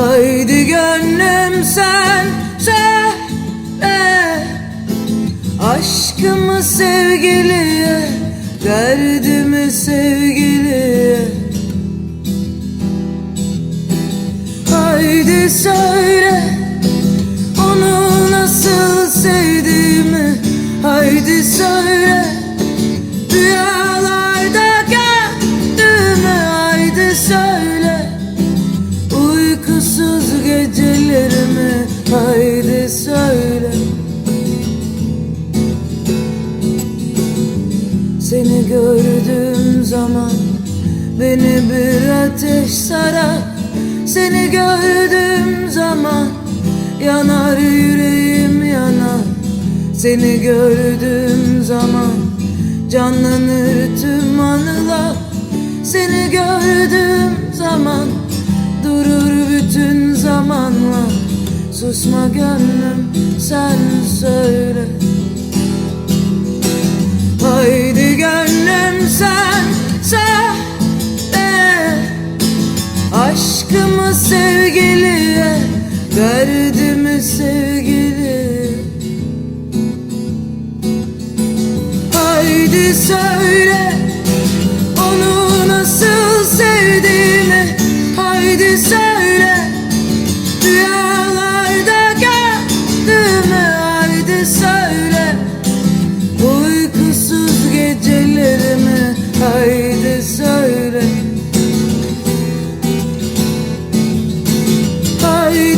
Haydi gönlüm sen söyle. Aşkımı sevgiliye Derdimi sevgiliye. Haydi söyle Onu nasıl sevdiğimi. Haydi söyle Rüyalarda gecelerimi haydi söyle. Seni gördüğüm zaman beni bir ateş sarar. Seni gördüğüm zaman yanar yüreğim yanar. Seni gördüğüm zaman canlanır tüm anılar. Seni gördüğüm zaman durur bütün zamanlar. Susma gönlüm sen söyle. Haydi gönlüm sen söyle. Aşkımı sevgiliye Derdimi sevgiliye. Haydi söyle